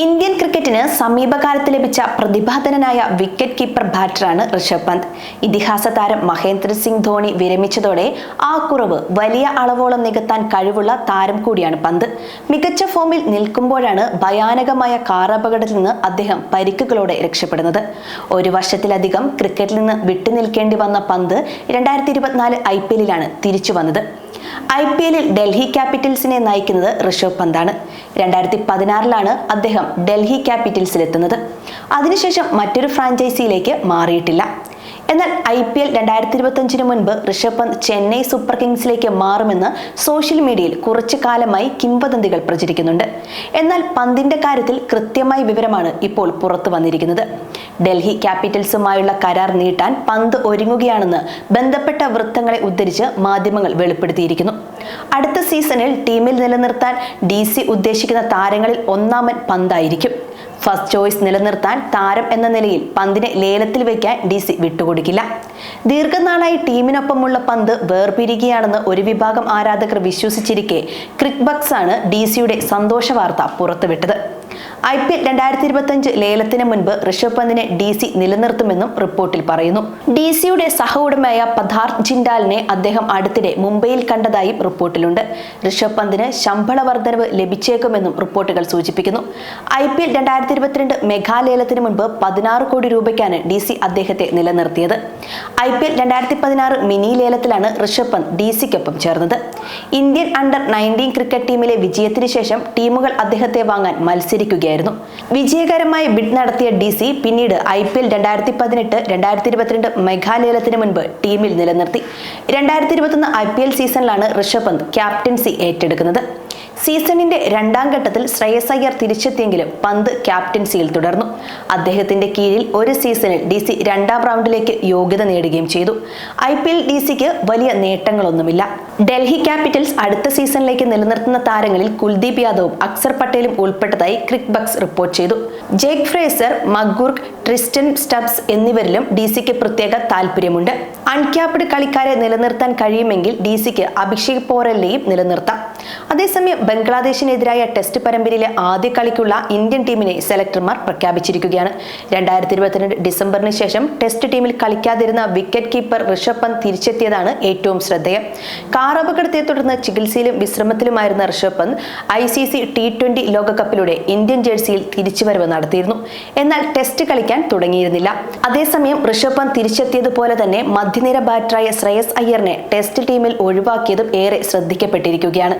Indian ക്രിക്കറ്റിന് സമീപകാലത്ത് ലഭിച്ച പ്രതിഭാധനനായ വിക്കറ്റ് കീപ്പർ ബാറ്ററാണ് ഋഷഭ് പന്ത്. ഇതിഹാസ താരം മഹേന്ദ്ര സിംഗ് ധോണി വിരമിച്ചതോടെ ആ കുറവ് വലിയ അളവോളം നികത്താൻ കഴിവുള്ള താരം കൂടിയാണ് പന്ത്. മികച്ച ഫോമിൽ നിൽക്കുമ്പോഴാണ് ഭയാനകമായ കാർ അപകടത്തിൽ നിന്ന് അദ്ദേഹം പരിക്കുകളോടെ രക്ഷപ്പെടുന്നത്. ഒരു വർഷത്തിലധികം ക്രിക്കറ്റിൽ നിന്ന് വിട്ടുനിൽക്കേണ്ടി വന്ന പന്ത് രണ്ടായിരത്തി ഇരുപത്തിനാല് ഐ പി എല്ലിലാണ് തിരിച്ചു വന്നത്. ഐ പി എല്ലിൽ ഡൽഹി ക്യാപിറ്റൽസിനെ നയിക്കുന്നത് ഋഷഭ് പന്താണ്. രണ്ടായിരത്തി പതിനാറിലാണ് അദ്ദേഹം ഡൽഹി ക്യാപിറ്റൽസിലെത്തുന്നത്. അതിനുശേഷം മറ്റൊരു ഫ്രാഞ്ചൈസിയിലേക്ക് മാറിയിട്ടില്ല. എന്നാൽ ഐ പി എൽ രണ്ടായിരത്തി ഇരുപത്തഞ്ചിന് മുൻപ് ഋഷഭ് പന്ത് ചെന്നൈ സൂപ്പർ കിങ്സിലേക്ക് മാറുമെന്ന് സോഷ്യൽ മീഡിയയിൽ കുറച്ചു കാലമായി കിംവദന്തികൾ പ്രചരിക്കുന്നുണ്ട്. എന്നാൽ പന്തിന്റെ കാര്യത്തിൽ കൃത്യമായ വിവരമാണ് ഇപ്പോൾ പുറത്തു വന്നിരിക്കുന്നത്. ഡൽഹി ക്യാപിറ്റൽസുമായുള്ള കരാർ നീട്ടാൻ പന്ത് ഒരുങ്ങുകയാണെന്ന് ബന്ധപ്പെട്ട വൃത്തങ്ങളെ ഉദ്ധരിച്ച് മാധ്യമങ്ങൾ വെളിപ്പെടുത്തിയിരിക്കുന്നു. അടുത്ത സീസണിൽ ടീമിൽ നിലനിർത്താൻ ഡി സി ഉദ്ദേശിക്കുന്ന താരങ്ങളിൽ ഒന്നാമൻ പന്തായിരിക്കും. ഫസ്റ്റ് ചോയ്സ് നിലനിർത്താൻ താരം എന്ന നിലയിൽ പന്തിനെ ലേലത്തിൽ വയ്ക്കാൻ ഡി സി വിട്ടുകൊടുക്കില്ല. ദീർഘനാളായി ടീമിനൊപ്പമുള്ള പന്ത് വേർപിരിക്കുകയാണെന്ന് ഒരു വിഭാഗം ആരാധകർ വിശ്വസിച്ചിരിക്കെ ക്രിക്ക് ബക്സ് ആണ് ഡി സിയുടെ സന്തോഷ വാർത്ത പുറത്തുവിട്ടത്. ഐ പി എൽ രണ്ടായിരത്തി ഇരുപത്തഞ്ച് ലേലത്തിന് മുൻപ് ഋഷഭ് പന്തിനെ ഡി സി നിലനിർത്തുമെന്നും റിപ്പോർട്ടിൽ പറയുന്നു. ഡി സിയുടെ സഹ ഉടമയായ പദാർത്ഥ് ജിൻഡാലിനെ അദ്ദേഹം അടുത്തിടെ മുംബൈയിൽ കണ്ടതായും റിപ്പോർട്ടിലുണ്ട്. ഋഷഭ് പന്തിന് ശമ്പള വർധനവ് ലഭിച്ചേക്കുമെന്നും റിപ്പോർട്ടുകൾ സൂചിപ്പിക്കുന്നു. ഐ പി എൽ രണ്ടായിരത്തി ഇരുപത്തിരണ്ട് മെഗാലേലത്തിന് മുൻപ് പതിനാറ് കോടി രൂപയ്ക്കാണ് ഡി സി അദ്ദേഹത്തെ നിലനിർത്തിയത്. ഐ പി എൽ രണ്ടായിരത്തി പതിനാറ് മിനി ലേലത്തിലാണ് ഋഷഭ് പന്ത് ഡി സിക്കൊപ്പം ചേർന്നത്. ഇന്ത്യൻ അണ്ടർ നയന്റീൻ ക്രിക്കറ്റ് ടീമിലെ വിജയത്തിന് ശേഷം ടീമുകൾ അദ്ദേഹത്തെ വാങ്ങാൻ മത്സരിക്കുകയായിരുന്നു വിജയകരമായി ബിഡ് നടത്തിയ ഡി സി പിന്നീട് ഐ പി എൽ രണ്ടായിരത്തി പതിനെട്ട് രണ്ടായിരത്തി ഇരുപത്തിരണ്ട് മെഘാലയത്തിന് മുൻപ് ടീമിൽ നിലനിർത്തി. രണ്ടായിരത്തി ഇരുപത്തൊന്ന് ഐ പി എൽ സീസണിലാണ് ഋഷഭ് പന്ത് ക്യാപ്റ്റൻസി ഏറ്റെടുക്കുന്നത്. സീസണിന്റെ രണ്ടാം ഘട്ടത്തിൽ ശ്രേയസ് അയ്യർ തിരിച്ചെത്തിയെങ്കിലും പന്ത് ക്യാപ്റ്റൻസിയിൽ തുടർന്നു. അദ്ദേഹത്തിന്റെ കീഴിൽ ഒരു സീസണിൽ ഡി സി രണ്ടാം റൗണ്ടിലേക്ക് യോഗ്യത നേടുകയും ചെയ്തു. ഐ പി എൽ ഡി സിക്ക് വലിയ നേട്ടങ്ങളൊന്നുമില്ല. ഡൽഹി ക്യാപിറ്റൽസ് അടുത്ത സീസണിലേക്ക് നിലനിർത്തുന്ന താരങ്ങളിൽ കുൽദീപ് യാദവും അക്സർ പട്ടേലും ഉൾപ്പെട്ടതായി ക്രിക്ക് ബക്സ് റിപ്പോർട്ട് ചെയ്തു. Jake Fraser McGurk Tristan Stubbs എന്നിവരിലും D സിക്ക് പ്രത്യേക താല്പര്യമുണ്ട് അൺക്യാപ്ഡ് കളിക്കാരെ നിലനിർത്താൻ കഴിയുമെങ്കിൽ ഡി സിക്ക് അഭിഷേക് പോറലിനെയും നിലനിർത്താം. അതേസമയം ബംഗ്ലാദേശിനെതിരായ ടെസ്റ്റ് പരമ്പരയിലെ ആദ്യ കളിക്കുള്ള ഇന്ത്യൻ ടീമിനെ സെലക്ടർമാർ പ്രഖ്യാപിച്ചിരിക്കുകയാണ്. രണ്ടായിരത്തി ഇരുപത്തിരണ്ട് ഡിസംബറിന് ശേഷം ടെസ്റ്റ് ടീമിൽ കളിക്കാതിരുന്ന വിക്കറ്റ് കീപ്പർ ഋഷഭ് പന്ത് തിരിച്ചെത്തിയതാണ് ഏറ്റവും ശ്രദ്ധേയം. കാർ അപകടത്തെ തുടർന്ന് ചികിത്സയിലും വിശ്രമത്തിലുമായിരുന്ന Rishabh Pant I C C T twenty ലോകകപ്പിലൂടെ Indian ജേഴ്സിയിൽ തിരിച്ചുവരവ് നടത്തിയിരുന്നു. എന്നാൽ ടെസ്റ്റ് കളിക്കാൻ തുടങ്ങിയിരുന്നില്ല. അതേസമയം ഋഷഭ് പന്ത് തിരിച്ചെത്തിയതുപോലെ തന്നെ മധ്യനിര ബാറ്ററായ ശ്രേയസ് അയ്യറിനെ ടെസ്റ്റ് ടീമിൽ ഒഴിവാക്കിയതും ഏറെ ശ്രദ്ധിക്കപ്പെട്ടിരിക്കുകയാണ്.